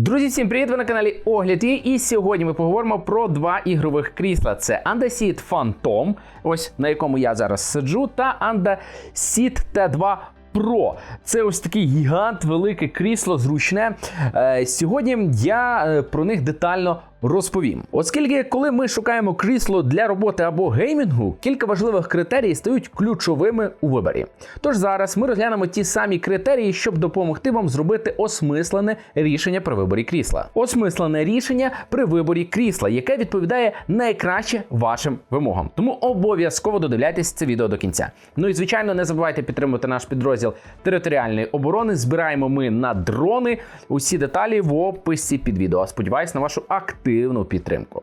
Друзі, всім привіт! Ви на каналі Огляд І. І сьогодні ми поговоримо про два ігрових крісла: це Andaseed Phantom, ось на якому я зараз сиджу, та Andaseed T2 Pro. Це ось такий гігант, велике крісло, зручне. Е, сьогодні я е, про них детально розповім. Оскільки, коли ми шукаємо крісло для роботи або геймінгу, кілька важливих критерій стають ключовими у виборі. Тож зараз ми розглянемо ті самі критерії, щоб допомогти вам зробити осмислене рішення при виборі крісла. Осмислене рішення при виборі крісла, яке відповідає найкраще вашим вимогам. Тому обов'язково додивляйтесь це відео до кінця. Ну і звичайно, не забувайте підтримувати наш підрозділ територіальної оборони. Збираємо ми на дрони. Усі деталі в описі під відео. Сподіваюсь на вашу активну підтримку.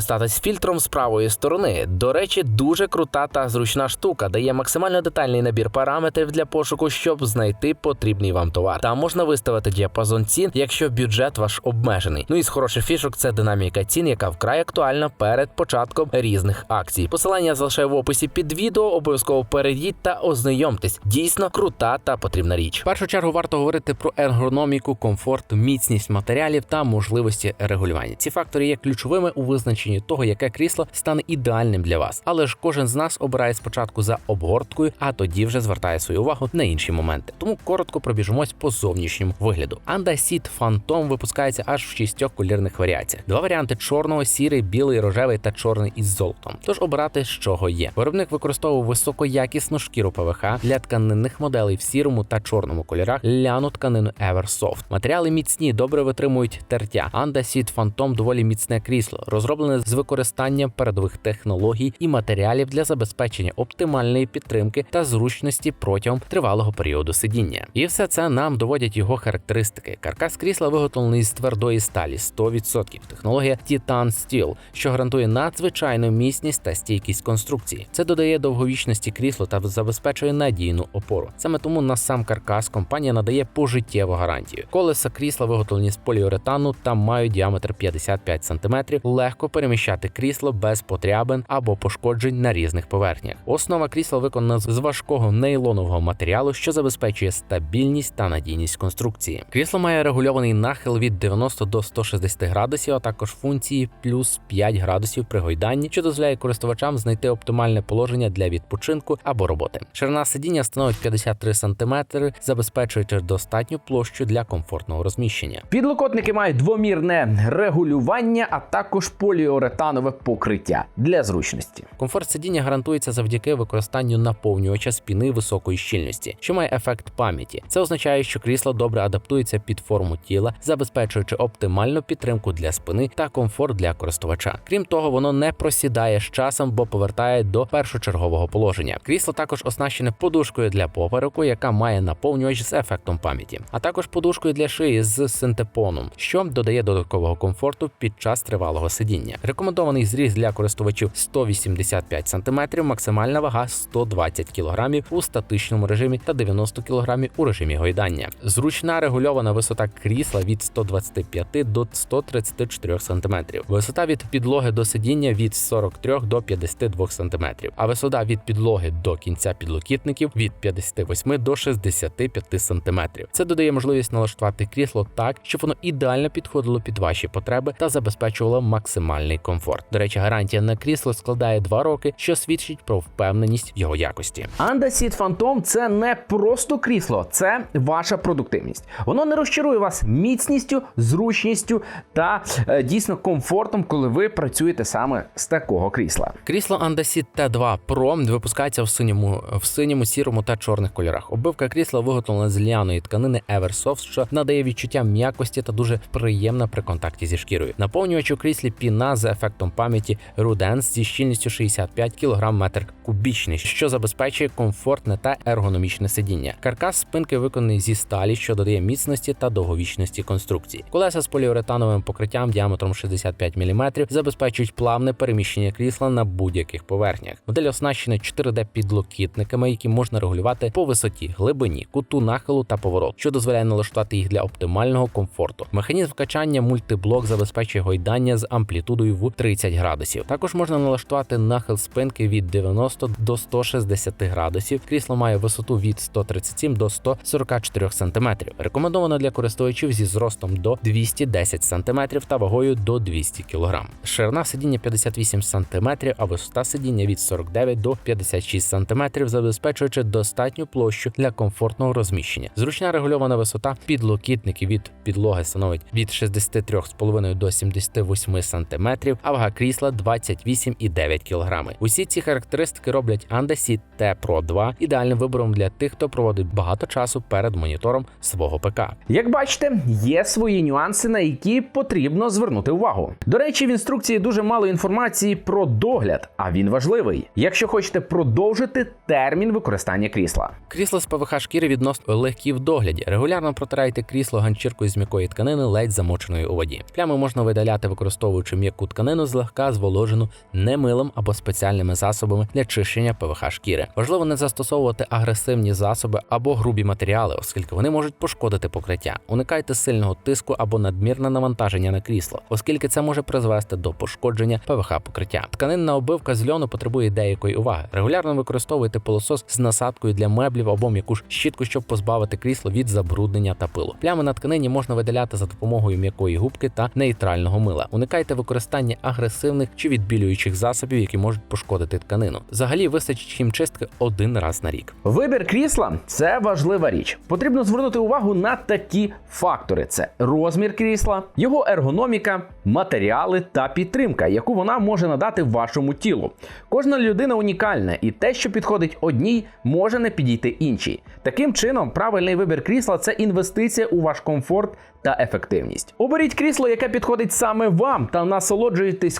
скористатись фільтром з правої сторони. До речі, дуже крута та зручна штука, дає максимально детальний набір параметрів для пошуку, щоб знайти потрібний вам товар. Там можна виставити діапазон цін, якщо бюджет ваш обмежений. Ну і з хороших фішок це динаміка цін, яка вкрай актуальна перед початком різних акцій. Посилання залишаю в описі під відео. Обов'язково перейдіть та ознайомтесь. Дійсно крута та потрібна річ. В першу чергу варто говорити про ергономіку, комфорт, міцність матеріалів та можливості регулювання. Ці фактори є ключовими у визначенні того, яке крісло стане ідеальним для вас. Але ж кожен з нас обирає спочатку за обгорткою, а тоді вже звертає свою увагу на інші моменти. Тому коротко пробіжимось по зовнішньому вигляду. Anda Seed Phantom випускається аж в шістьох колірних варіаціях. Два варіанти чорного, сірий, білий, рожевий та чорний із золотом. Тож обирати, з чого є. Виробник використовував високоякісну шкіру ПВХ для тканинних моделей в сірому та чорному кольорах, ляну тканину Eversoft. Матеріали міцні, добре витримують тертя. Anda Seed Phantom доволі міцне крісло, розроблене з використанням передових технологій і матеріалів для забезпечення оптимальної підтримки та зручності протягом тривалого періоду сидіння. І все це нам доводять його характеристики. Каркас крісла виготовлений з твердої сталі 100%. Технологія Titan Steel, що гарантує надзвичайну міцність та стійкість конструкції. Це додає довговічності кріслу та забезпечує надійну опору. Саме тому на сам каркас компанія надає пожиттєву гарантію. Колеса крісла виготовлені з поліуретану та мають діаметр 55 см, легко переміщати крісло без потрябин або пошкоджень на різних поверхнях. Основа крісла виконана з важкого нейлонового матеріалу, що забезпечує стабільність та надійність конструкції. Крісло має регульований нахил від 90 до 160 градусів, а також функції плюс 5 градусів при гойданні, що дозволяє користувачам знайти оптимальне положення для відпочинку або роботи. Ширина сидіння становить 53 см, забезпечуючи достатню площу для комфортного розміщення. Підлокотники мають двомірне регулювання, а також поліуретанове покриття для зручності. Комфорт сидіння гарантується завдяки використанню наповнювача спіни високої щільності, що має ефект пам'яті. Це означає, що крісло добре адаптується під форму тіла, забезпечуючи оптимальну підтримку для спини та комфорт для користувача. Крім того, воно не просідає з часом, бо повертає до першочергового положення. Крісло також оснащене подушкою для попереку, яка має наповнювач з ефектом пам'яті, а також подушкою для шиї з синтепоном, що додає додаткового комфорту під час тривалого сидіння. Рекомендований зріз для користувачів 185 см, максимальна вага 120 кг у статичному режимі та 90 кг у режимі гойдання. Зручна регульована висота крісла від 125 до 134 см. Висота від підлоги до сидіння від 43 до 52 см, а висота від підлоги до кінця підлокітників від 58 до 65 см. Це додає можливість налаштувати крісло так, щоб воно ідеально підходило під ваші потреби та забезпечувало максимальний комфорт. До речі, гарантія на крісло складає 2 роки, що свідчить про впевненість в його якості. Andaseed Phantom – це не просто крісло, це ваша продуктивність. Воно не розчарує вас міцністю, зручністю та е, дійсно комфортом, коли ви працюєте саме з такого крісла. Крісло Andaseed T2 Pro випускається в синьому, в синьому, сірому та чорних кольорах. Оббивка крісла виготовлена з ляної тканини Eversoft, що надає відчуття м'якості та дуже приємна при контакті зі шкірою. Наповнювач у кріслі піна з з ефектом пам'яті Rudens зі щільністю 65 кг метр кубічний, що забезпечує комфортне та ергономічне сидіння. Каркас спинки виконаний зі сталі, що додає міцності та довговічності конструкції. Колеса з поліуретановим покриттям діаметром 65 мм забезпечують плавне переміщення крісла на будь-яких поверхнях. Модель оснащена 4D підлокітниками, які можна регулювати по висоті, глибині, куту нахилу та поворот, що дозволяє налаштувати їх для оптимального комфорту. Механізм вкачання мультиблок забезпечує гойдання з амплітудою в 30 градусів. Також можна налаштувати нахил спинки від 90 до 160 градусів. Крісло має висоту від 137 до 144 см. Рекомендовано для користувачів зі зростом до 210 см та вагою до 200 кг. Ширина сидіння 58 см, а висота сидіння від 49 до 56 см, забезпечуючи достатню площу для комфортного розміщення. Зручна регульована висота підлокітників від підлоги становить від 63,5 до 78 см, а вага крісла 28,9 кг. Усі ці характеристики роблять Andasit T Pro 2 ідеальним вибором для тих, хто проводить багато часу перед монітором свого ПК. Як бачите, є свої нюанси, на які потрібно звернути увагу. До речі, в інструкції дуже мало інформації про догляд, а він важливий, якщо хочете продовжити термін використання крісла. Крісло з ПВХ шкіри відносно легкі в догляді. Регулярно протирайте крісло ганчіркою з м'якої тканини, ледь замоченої у воді. Плями можна видаляти, використовуючи м'яку тканину злегка зволожену немилим або спеціальними засобами для чищення ПВХ шкіри. Важливо не застосовувати агресивні засоби або грубі матеріали, оскільки вони можуть пошкодити покриття. Уникайте сильного тиску або надмірне навантаження на крісло, оскільки це може призвести до пошкодження ПВХ покриття. Тканинна обивка з льону потребує деякої уваги. Регулярно використовуйте пилосос з насадкою для меблів або м'яку щітку, щоб позбавити крісло від забруднення та пилу. Плями на тканині можна видаляти за допомогою м'якої губки та нейтрального мила. Уникайте використання агресивних чи відбілюючих засобів, які можуть пошкодити тканину. Взагалі вистачить хімчистки один раз на рік. Вибір крісла це важлива річ. Потрібно звернути увагу на такі фактори: це розмір крісла, його ергономіка, матеріали та підтримка, яку вона може надати вашому тілу. Кожна людина унікальна, і те, що підходить одній, може не підійти іншій. Таким чином, правильний вибір крісла це інвестиція у ваш комфорт та ефективність. Оберіть крісло, яке підходить саме вам, та насолоджуйтесь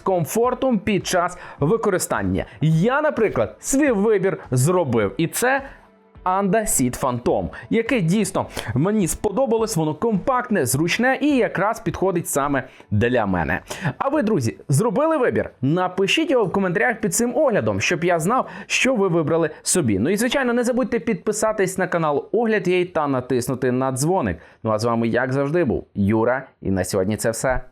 комфортом під час використання. Я, наприклад, свій вибір зробив, і це. Anda Seat Phantom, яке дійсно мені сподобалось, воно компактне, зручне і якраз підходить саме для мене. А ви, друзі, зробили вибір? Напишіть його в коментарях під цим оглядом, щоб я знав, що ви вибрали собі. Ну і звичайно, не забудьте підписатись на канал Огляд Єй та натиснути на дзвоник. Ну а з вами, як завжди, був Юра, і на сьогодні це все.